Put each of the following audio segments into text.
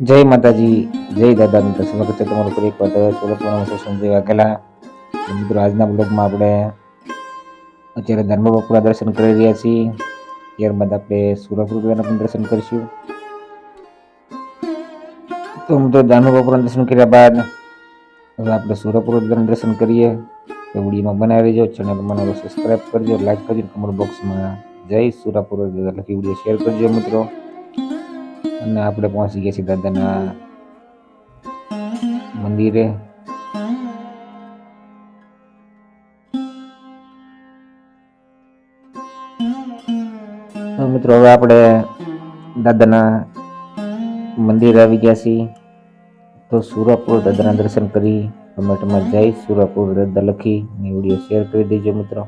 જય માતાજી, જય દાદા મિત્રો. સ્વાગત તમારું ફરી એક વાર સુરતમાં હું સંજય મિત્રો, આજના બ્લોગમાં આપણે અત્યારે ધર્મ બપોરા દર્શન કરી રહ્યા છીએ. ત્યારબાદ આપણે સુરપુરાના પણ દર્શન કરીશું. તો મિત્રો, ધર્મ બપોરા દર્શન કર્યા બાદ હવે આપણે સુરતપુર દર્શન કરીએ. તો વિડીયોમાં બનાવી લેજો ચેનલ મને સબસ્ક્રાઈબ કરજો લાઈક કરજો કમેન્ટ બોક્સમાં જય સુરાપુર લખી વીડિયો શેર કરજો મિત્રો. અને આપણે પહોંચી ગયા છીએ દાદાના મંદિરે મિત્રો, હવે આપણે દાદાના મંદિરે આવી ગયા છીએ. તો સુરાપુર દાદાના દર્શન કરી કમેન્ટમાં જઈ સુરાપુર દાદા લખી, ને વીડિયો શેર કરી દેજો મિત્રો.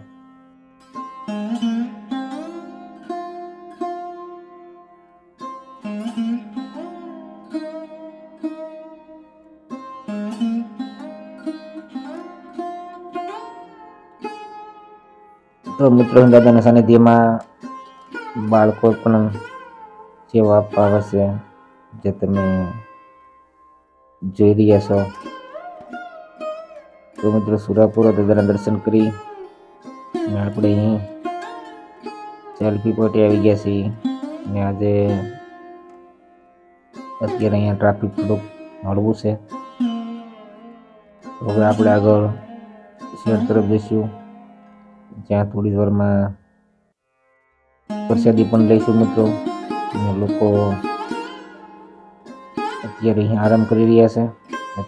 તો મિત્રો, દાદાના સાનિધ્યમાં બાળકો પણ સેવા આપવા છે, જે તમે જોઈ રહ્યા છો. તો મિત્રો, સુરાપુર દાદાના દર્શન કરી આપણે અહીં સેલ્ફી પોટી આવી ગયા છીએ અને આજે અત્યારે અહીંયા ટ્રાફિક થોડુંક હળવું છે. હવે આપણે આગળ શહેર તરફ જઈશું. જ્યાં થોડી વારમાં પ્રસાદી પણ લઈશું મિત્રો. અને લોકો અત્યારે અહીં આરામ કરી રહ્યા છે.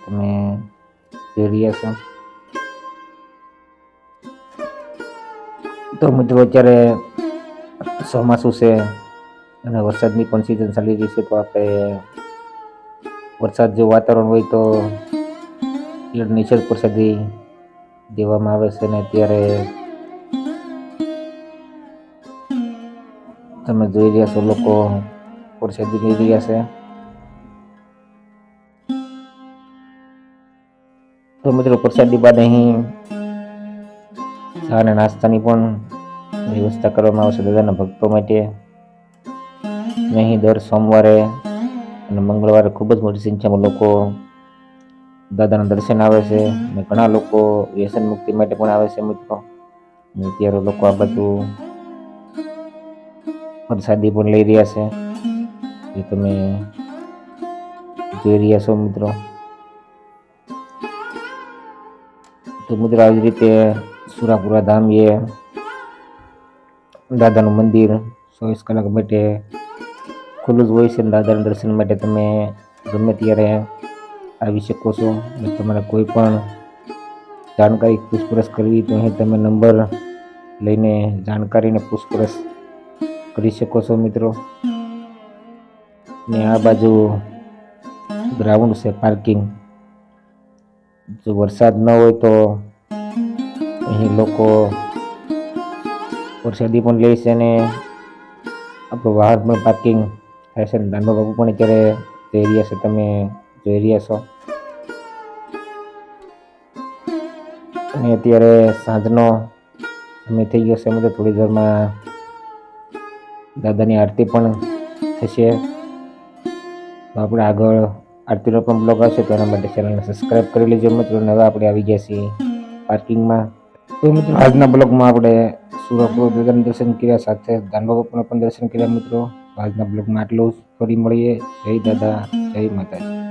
તમે જોઈ રહ્યા છો. તો મિત્રો અત્યારે ચોમાસું છે અને વરસાદની પણ સિઝન ચાલી રહી છે, તો આપણે વરસાદ જો વાતાવરણ હોય તો નિષેધ પ્રસાદી દેવામાં આવે છે. ને ત્યારે તમે જોઈ રહ્યા છો લોકો પ્રસાદી લઈ રહ્યા છે. તો મિત્રો પ્રસાદી બાદ અહીં ચા અને નાસ્તાની પણ વ્યવસ્થા કરવામાં આવશે દાદાના ભક્તો માટે. અહીં દર સોમવારે અને મંગળવારે ખૂબ જ મોટી સંખ્યામાં લોકો દાદાના દર્શન આવે છે અને ઘણા લોકો વ્યસન મુક્તિ માટે પણ આવે છે મિત્રો. અત્યારે લોકો આ બધું પ્રસાદી પણ લઈ રહ્યા છે. એ તમે જોઈ રહ્યા છો મિત્રો. તો મિત્રો આવી રીતે સુરાપુરા ધામ એ દાદાનું મંદિર ચોવીસ કલાક માટે ખુલ્લું જ હોય છે. દાદાના દર્શન માટે તમે ગમે ત્યારે આવી શકો છો. તમારે કોઈ પણ જાણકારી પૂછપરછ કરવી તો અહીં તમે નંબર લઈને જાણકારીને પૂછપરછ કરી શકો છો મિત્રો. ને આ બાજુ ગ્રાઉન્ડ છે પાર્કિંગ જો વરસાદ ન હોય તો અહીં લોકો વરસાદી પણ લે છે અને આપણું વાહન પણ પાર્કિંગ થાય છે દાનબા બાપુ પણ અત્યારે જઈ રહ્યા છે તમે જોઈ રહ્યા છો. અને અત્યારે સાંજનો સમય થઈ ગયો છે તો થોડી દેરમાં દાદાની આરતી પણ થશે. આપણે આગળ આરતીનો પણ બ્લોગ આવશે, તો એના માટે ચેનલને સબસ્ક્રાઈબ કરી લેજો મિત્રો. હવે આપણે આવી ગયા છીએ પાર્કિંગમાં. તો મિત્રો, આજના બ્લોગમાં આપણે સુરત દાદાના દર્શન કર્યા, સાથે દાનબા બાપુના પણ દર્શન કર્યા મિત્રો. આજના બ્લોગમાં આટલું જ. ફરી મળીએ. જય દાદા, જય માતાજી.